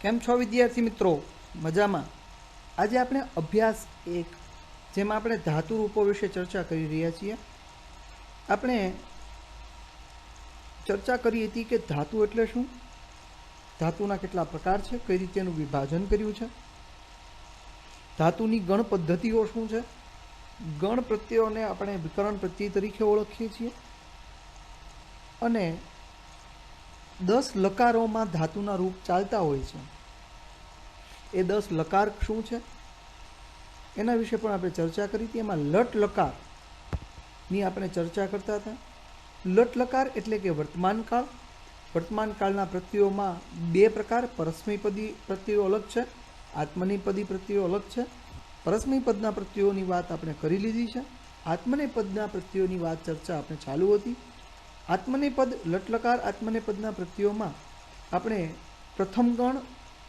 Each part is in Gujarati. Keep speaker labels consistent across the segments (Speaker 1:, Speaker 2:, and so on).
Speaker 1: કેમ છો વિદ્યાર્થી મિત્રો? મજામાં? આજે આપણે અભ્યાસ એક, જેમાં આપણે ધાતુ રૂપો વિશે ચર્ચા કરી રહ્યા છીએ. આપણે ચર્ચા કરી હતી કે ધાતુ એટલે શું? ધાતુના કેટલા પ્રકાર છે? કઈ રીતે એનું વિભાજન કર્યું છે? ધાતુની ગણ પદ્ધતિઓ શું છે? ગણ પ્રત્યયોને આપણે વિકરણ પ્રત્યય તરીકે ઓળખીએ છીએ. અને દસ લકારોમાં ધાતુના રૂપ ચાલતા હોય છે. એ દસ લકાર શું છે? એના વિશે પણ આપણે ચર્ચા કરી હતી. એમાં લટ લકારની આપણે ચર્ચા કરતા હતા. લટ લકાર એટલે કે વર્તમાનકાળ વર્તમાનકાળના વર્તમાન પ્રત્યયોમાં બે પ્રકાર. પરસ્મીપદી પ્રત્યયો અલગ છે. આત્મનિપદી પ્રત્યયો અલગ છે. પરસ્મીપદના પ્રત્યયોની વાત આપણે કરી લીધી છે. આત્મનેપદના પ્રત્યયોની વાત ચર્ચા આપણે ચાલુ હતી. આત્મનેપદ, લટલકાર આત્મનેપદના પ્રત્યયોમાં આપણે પ્રથમ ગણ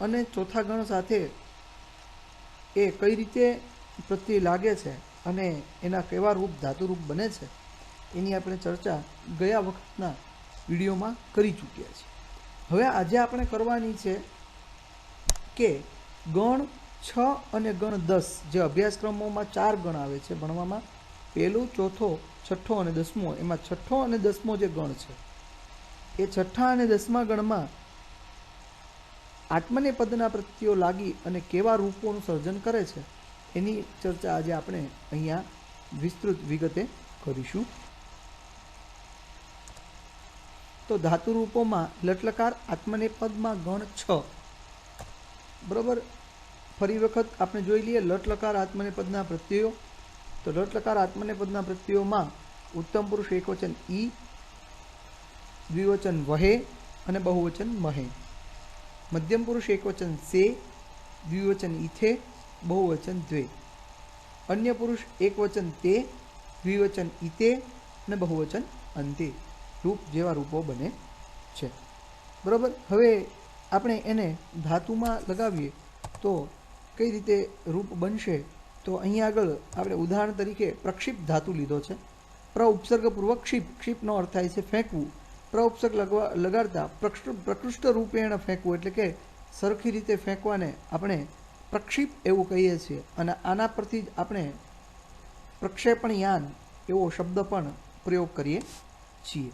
Speaker 1: અને ચોથા ગણ સાથે એ કઈ રીતે પ્રત્યય લાગે છે અને એના કેવા રૂપ, ધાતુરૂપ બને છે, એની આપણે ચર્ચા ગયા વખતના વિડીયોમાં કરી ચૂક્યા છીએ. હવે આજે આપણે કરવાની છે કે ગણ છ અને ગણ દસ જે અભ્યાસક્રમોમાં ચાર ગણ આવે છે ભણવામાં પહેલું, ચોથો, છઠ્ઠો અને દસમો. એમાં છઠ્ઠો અને દસમો જે ગણ છે, એ છઠ્ઠા અને દસમા ગણમાં આત્મને પદના પ્રત્યો લાગી અને કેવા રૂપોનું સર્જન કરે છે, એની ચર્ચા આજે આપણે અહીંયા વિસ્તૃત વિગતે કરીશું. તો ધાતુ રૂપોમાં લટલકાર આત્મને પદમાં ગણ છ. બરાબર? ફરી વખત આપણે જોઈ લઈએ લટલકાર આત્મને પદના પ્રત્યયો તો લટલકાર આત્મને પદના પ્રત્યયોમાં ઉત્તમ પુરુષ એકવચન ઈ, દ્વિવચન વહે અને બહુવચન મહે. મધ્યમ પુરુષ એકવચન સે, દ્વિવચન ઇથે બહુવચન દ્વે. અન્ય પુરુષ એકવચન તે, દ્વિવચન ઇતે અને બહુવચન અંતે. રૂપ જેવા રૂપો બને છે. બરાબર? હવે આપણે એને ધાતુમાં લગાવીએ તો કઈ રીતે રૂપ બનશે? તો અહીંયા આગળ આપણે ઉદાહરણ તરીકે પ્રક્ષિપ ધાતુ લીધો છે. પ્ર ઉપસર્ગપૂર્વક ક્ષિપ. ક્ષિપનો અર્થ થાય છે ફેંકવું. પ્ર ઉપસર્ગ લગવા લગાડતા પ્રકૃષ્ટ રૂપેણ ફેંકવું એટલે કે સરખી રીતે ફેંકવાને આપણે પ્રક્ષિપ એવું કહીએ છીએ. અને આના પરથી જ આપણે પ્રક્ષેપણ યાન એવો શબ્દ પણ પ્રયોગ કરીએ છીએ.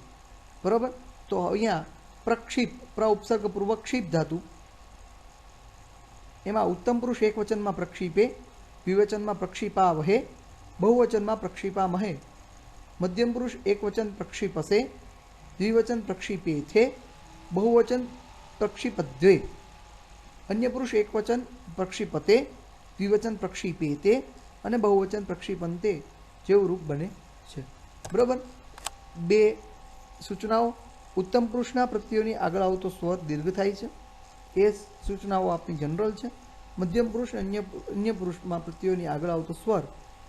Speaker 1: બરાબર? તો અહીંયા પ્રક્ષિપ પ્ર ઉપસર્ગપૂર્વક ક્ષિપ ધાતુ. એમાં ઉત્તમ પુરુષ એક વચનમાં પ્રક્ષિપે દ્વિવચનમાં પ્રક્ષિપા વહે બહુવચનમાં પ્રક્ષિપા મહે મધ્યમ પુરુષ એકવચન પ્રક્ષિપસે દ્વિવચન પ્રક્ષિપે છે બહુવચન પ્રક્ષિપદ્વે અન્ય પુરુષ એકવચન પ્રક્ષિપતે દ્વિવચન પ્રક્ષિપે તે અને બહુવચન પ્રક્ષિપંતે જેવું રૂપ બને છે. બરાબર? બે સૂચનાઓ. ઉત્તમ પુરુષના પ્રત્યયોની આગળ આવતો સ્વર દીર્ઘ થાય છે. એ સૂચનાઓ આપણી જનરલ છે. મધ્યમ પુરુષ અન્ય અન્ય પુરુષમાં પ્રત્યયોની આગળ આવતો સ્વર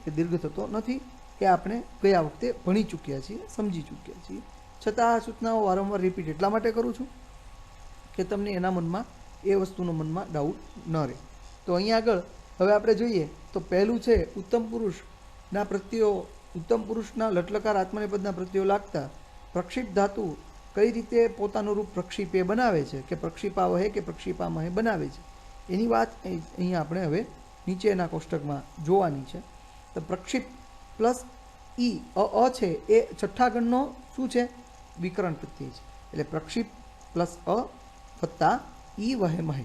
Speaker 1: એ દીર્ઘ થતો નથી એ આપણે ગયા વખતે ભણી ચૂક્યા છીએ, સમજી ચૂક્યા છીએ. છતાં આ સૂચનાઓ વારંવાર રિપીટ એટલા માટે કરું છું કે તમને એના મનમાં, એ વસ્તુનો મનમાં ડાઉટ ન રહે. તો અહીંયા આગળ, હવે આપણે જોઈએ, તો પહેલું છે ઉત્તમ પુરુષના પ્રત્યયો, ઉત્તમ પુરુષના લટલકાર આત્મનિપદના પ્રત્યયો લાગતા પ્રક્ષિપ ધાતુ કઈ રીતે પોતાનું રૂપ પ્રક્ષિપે બનાવે છે? કે પ્રક્ષિપા વહે કે પ્રક્ષિપામહે બનાવે છે? એની વાત અહીંયા આપણે હવે નીચેના કોષ્ટકમાં જોવાની છે. તો પ્રક્ષિપ પ્લસ ઈ, અ અ છે, એ છઠ્ઠા ગણનો શું છે? વિકરણ પ્રત્યય છે. એટલે પ્રક્ષિપ પ્લસ અ વત્તા ઈ વહે મહે.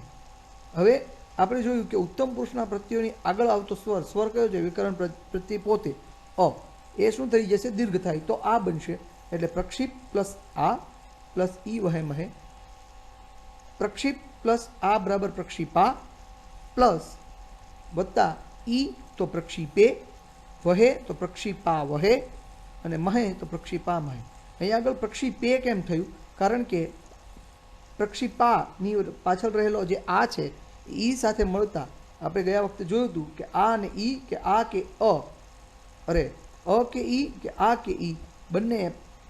Speaker 1: હવે આપણે જોયું કે ઉત્તમ પુરુષના પ્રત્યયોની આગળ આવતો સ્વર સ્વર કયો છે? વિકરણ પ્રત્યય પોતે, અ. એ શું થઈ જશે? દીર્ઘ થાય. તો આ બનશે. એટલે પ્રક્ષિપ પ્લસ આ પ્લસ ઈ વહે મહે. પ્રક્ષિપ પ્લસ આ બરાબર પ્રક્ષિપા પ્લસ વત્તા ઈ તો પ્રક્ષિપે વહે તો પ્રક્ષિપા વહે અને મહે તો પ્રક્ષિપા મહે. અહીંયા આગળ પ્રક્ષિપે કેમ થયું? કારણ કે પ્રક્ષિપાની પાછળ રહેલો જે આ છે, ઈ સાથે મળતા આપણે ગયા વખતે જોયું હતું કે આ અને ઈ કે આ કે અ. અરે, અ કે ઈ કે આ કે ઈ બંને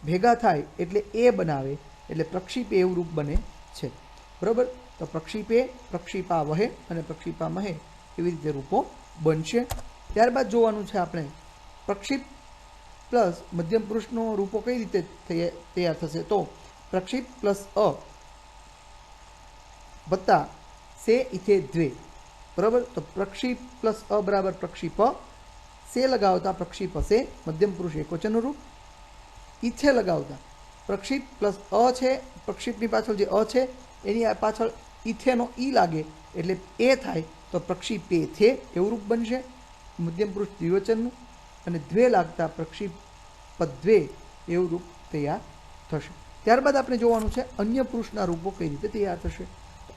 Speaker 1: ભેગા થાય એટલે એ બનાવે, એટલે પ્રક્ષિપે એવું રૂપ બને છે. બરાબર? તો પ્રક્ષિપે પ્રક્ષિપા વહે અને પ્રક્ષિપા મહે એવી રીતે રૂપો બનશે. ત્યારબાદ જોવાનું છે આપણે પ્રક્ષિપ પ્લસ મધ્યમ પુરુષનો રૂપો કઈ રીતે તૈયાર થશે? તો પ્રક્ષિપ પ્લસ અ વત્તા સે ઇથે દ્વે. બરાબર? તો પ્રક્ષિપ પ્લસ અ બરાબર પ્રક્ષિપ સે લગાવતા પ્રક્ષિપ સે મધ્યમ પુરુષ એકવચનનું રૂપ. ઈથે લગાવતા. પ્રક્ષિપ પ્લસ અ છે, પ્રક્ષિપની પાછળ જે અ છે, એની આ પાછળ ઈથેનો ઈ લાગે એટલે એ થાય તો પ્રક્ષિપે થે એવું રૂપ બનશે. મધ્યમ પુરુષ દ્વિવચનનું અને દ્વે લાગતા પ્રક્ષિપ પદ્વે એવું રૂપ તૈયાર થશે. ત્યારબાદ આપણે જોવાનું છે અન્ય પુરુષના રૂપો કઈ રીતે તૈયાર થશે.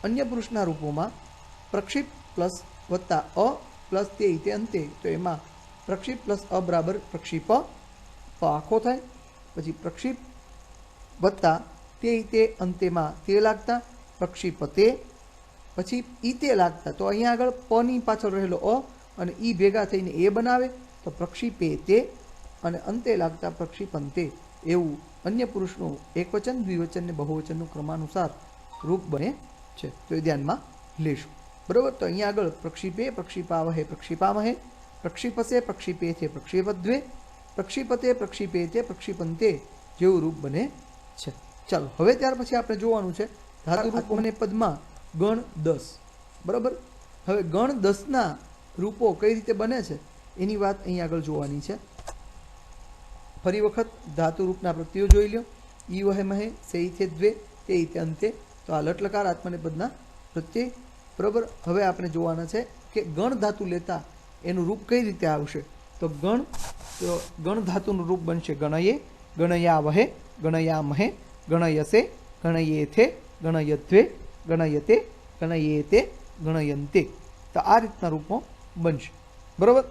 Speaker 1: અન્ય પુરુષના રૂપોમાં પ્રક્ષિપ પ્લસ વત્તા અ પ્લસ તે ઇતે અંતે. તો એમાં પ્રક્ષિપ પ્લસ અ બરાબર પ્રક્ષિપ પ આખો થાય. પછી પ્રક્ષિપ વત્તા તે ઇતે અંતેમાં તે લાગતા. પ્રક્ષિપતે પછી ઈતે લાગતા. તો અહીંયા આગળ પની પાછળ રહેલો અ અને ઈ ભેગા થઈને એ બનાવે, તો પ્રક્ષિપે તે અને અંતે લાગતા પ્રક્ષિપંતે એવું અન્ય પુરુષનું એકવચન, દ્વિવચન ને બહુવચનનું ક્રમાનુસાર રૂપ બને છે. તો એ ધ્યાનમાં લેશું. બરોબર? તો અહીંયા આગળ પ્રક્ષિપે પ્રક્ષિપાવહે પ્રક્ષિપામહે પ્રક્ષિપસે પ્રક્ષિપે છે પ્રક્ષિપદ્વે પ્રક્ષિપતે પ્રક્ષિપે તે પ્રક્ષિપંતે જેવું રૂપ બને છે. ચાલો, હવે ત્યાર પછી આપણે જોવાનું છે ધાતુ રૂપ અને પદમાં ગણ દસ. બરાબર? હવે ગણ દસના રૂપો કઈ રીતે બને છે? એની વાત અહીં આગળ જોવાની છે. ફરી વખત ધાતુ રૂપના પ્રત્યયો જોઈ લ્યો. ઈ વહે મહે સે ઇથે દ્વે તે ઇથે અંતે. તો આ લટલકાર આત્મને પદના પ્રત્યય. બરાબર? હવે આપણે જોવાના છે કે ગણ ધાતુ લેતા એનું રૂપ કઈ રીતે આવશે? તો ગણ તો ગણ ધાતુનું રૂપ બનશે ગણયે. ગણયા વહે ગણયા મહે ગણયસે ગણયેથે ગણયદ્વે ગણયતે, ગણયેતે, ગણયંતે. તો આ રીતના રૂપો બનશે. બરાબર?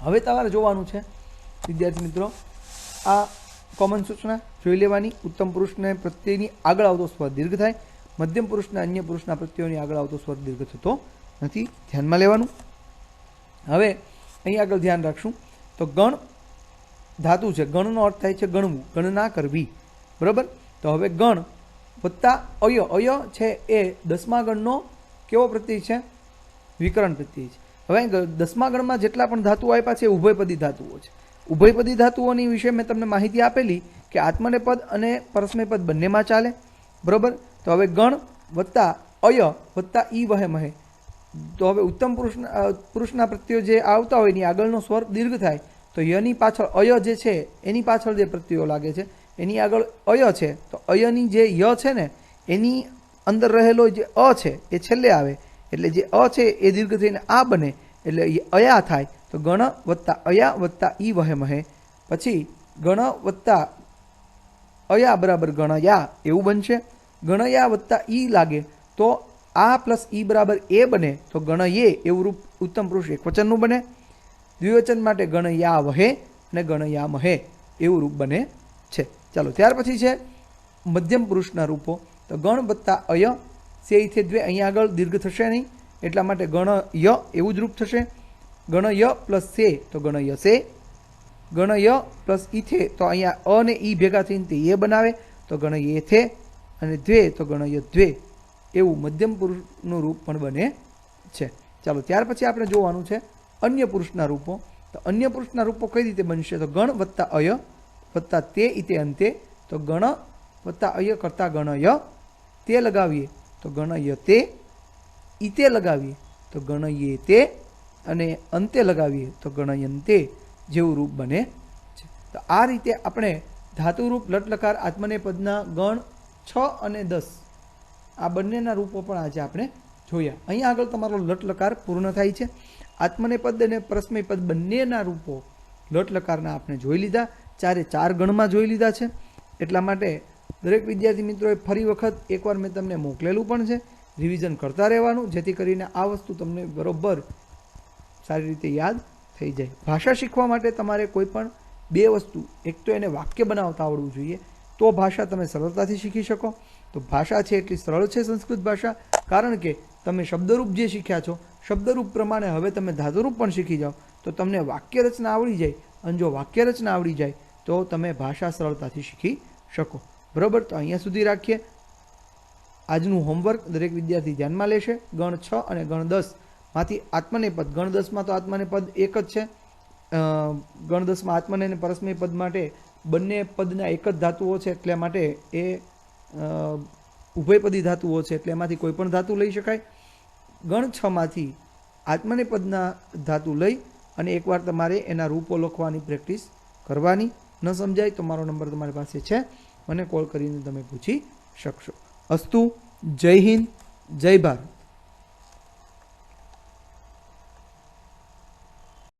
Speaker 1: હવે તમારે જોવાનું છે, વિદ્યાર્થી મિત્રો, આ કોમન સૂચના જોઈ લેવાની. ઉત્તમ પુરુષને પ્રત્યેની આગળ આવતો સ્વર દીર્ઘ થાય. મધ્યમ પુરુષના અન્ય પુરુષના પ્રત્યેની આગળ આવતો સ્વર દીર્ઘ થતો નથી. ધ્યાનમાં લેવાનું. હવે અહીં આગળ ધ્યાન રાખશું. તો ગણ ધાતુ છે, ગણનો અર્થ થાય છે ગણવું, ગણના કરવી. બરાબર? તો હવે ગણ વત્તા અય અય છે એ દસમા ગણનો કેવો પ્રત્યય છે? વિકરણ પ્રત્યય છે. હવે દસમા ગણમાં જેટલા પણ ધાતુઓ આપ્યા છે એ ઉભયપદી ધાતુઓ છે. ઉભયપદી ધાતુઓની વિશે મેં તમને માહિતી આપેલી કે આત્મને પદ અને પરસ્મય પદ બંનેમાં ચાલે. બરોબર? તો હવે ગણ વત્તા અય વત્તા ઈ વહે મહે. તો હવે ઉત્તમ પુરુષના પુરુષના પ્રત્યયો જે આવતા હોય એની આગળનો સ્વર દીર્ઘ થાય. તો યની પાછળ અય જે છે, એની પાછળ જે પ્રત્યયો લાગે છે એની આગળ અય છે. તો અયની જે ય છે ને, એની અંદર રહેલો જે અ છે, એ છેલ્લે આવે. એટલે જે અ છે, એ દીર્ઘ થઈને આ બને. એટલે અયા થાય. તો ગણ વત્તા અયા વત્તા ઈ વહે મહે. પછી ગણ વત્તા અયા બરાબર ગણયા એવું બનશે. ગણયા વત્તા ઈ લાગે. તો આ પ્લસ ઈ બરાબર એ બને. તો ગણયે એવું રૂપ ઉત્તમ પુરુષ એકવચનનું બને. દ્વિવચન માટે ગણયા વહે અને ગણયા મહે એવું રૂપ બને છે. ચાલો, ત્યાર પછી છે મધ્યમ પુરુષના રૂપો. તો ગણ વત્તા અય, સે ઇથે દ્વે, અહીંયા આગળ દીર્ઘ થશે નહીં. એટલા માટે ગણ ય એવું જ રૂપ થશે. ગણ ય પ્લસ સે, તો ગણ યસે ગણ ય પ્લસ ઇથે, તો અહીંયા અ ને ઈ ભેગા થઈને તે એ બનાવે. તો ગણ યેથે અને દ્વે, તો ગણ ય દ્વે. એવું મધ્યમ પુરુષનું રૂપ પણ બને છે. ચાલો, ત્યાર પછી આપણે જોવાનું છે અન્ય પુરુષના રૂપો. તો અન્ય પુરુષના રૂપો કઈ રીતે બનશે? તો ગણ વત્તા અય વત્તા તે ઈતે અંતે, તો ગણ વત્તા અય કરતા ગણય તે લગાવીએ. તો ગણય તે ઇતે લગાવીએ. તો ગણયે તે અને અંતે લગાવીએ. તો ગણયંતે જેવું રૂપ બને છે. તો આ રીતે આપણે ધાતુરૂપ લટલકાર આત્મને પદના ગણ છ અને દસ આ બંનેના રૂપો પણ આજે આપણે જોયા. અહીંયા આગળ તમારો લટલકાર પૂર્ણ થાય છે. આત્મને પદ અને પરસ્મય પદ બંનેના રૂપો લટલકારના આપણે જોઈ લીધા. ચારે ચાર ગણમાં જોઈ લીધા છે. એટલા માટે દરેક વિદ્યાર્થી મિત્રોએ ફરી વખત એકવાર મેં તમને મોકલેલું પણ છે. રિવિઝન કરતા રહેવાનું, જેથી કરીને આ વસ્તુ તમને બરોબર સારી રીતે યાદ થઈ જાય. ભાષા શીખવા માટે તમારે કોઈ પણ બે વસ્તુ, એક તો એને વાક્ય બનાવતા આવડવું જોઈએ, તો ભાષા તમે સરળતાથી શીખી શકો. તો ભાષા છે એટલી સરળ છે સંસ્કૃત ભાષા, કારણ કે તમે શબ્દરૂપ જે શીખ્યા છો, શબ્દરૂપ પ્રમાણે હવે તમે ધાતુરૂપ પણ શીખી જાઓ, તો તમને વાક્ય રચના આવડી જાય. અને જો વાક્ય રચના આવડી જાય તો તમે ભાષા સરળતાથી શીખી શકો. બરાબર? તો અહીંયા સુધી રાખીએ. આજનું હોમવર્ક દરેક વિદ્યાર્થી ધ્યાનમાં લેશે. ગણ છ અને ગણ દસમાંથી આત્મને પદ, ગણ દસમાં તો આત્મને પદ એક જ છે. ગણ દસમાં આત્મને અને પરસ્મય પદ માટે બંને પદના એક જ ધાતુઓ છે, એટલે માટે એ ઉભયપદી ધાતુઓ છે, એટલે એમાંથી કોઈ પણ ધાતુ લઈ શકાય. ગણ છમાંથી આત્મને પદના ધાતુ લઈ અને એકવાર તમારે એના રૂપો લખવાની પ્રેક્ટિસ કરવાની. ન સમજાય તો મારો નંબર તમારી પાસે છે. મને કોલ કરીને તમે પૂછી શકશો. અસ્તુ, જય હિન્દ, જય ભારત.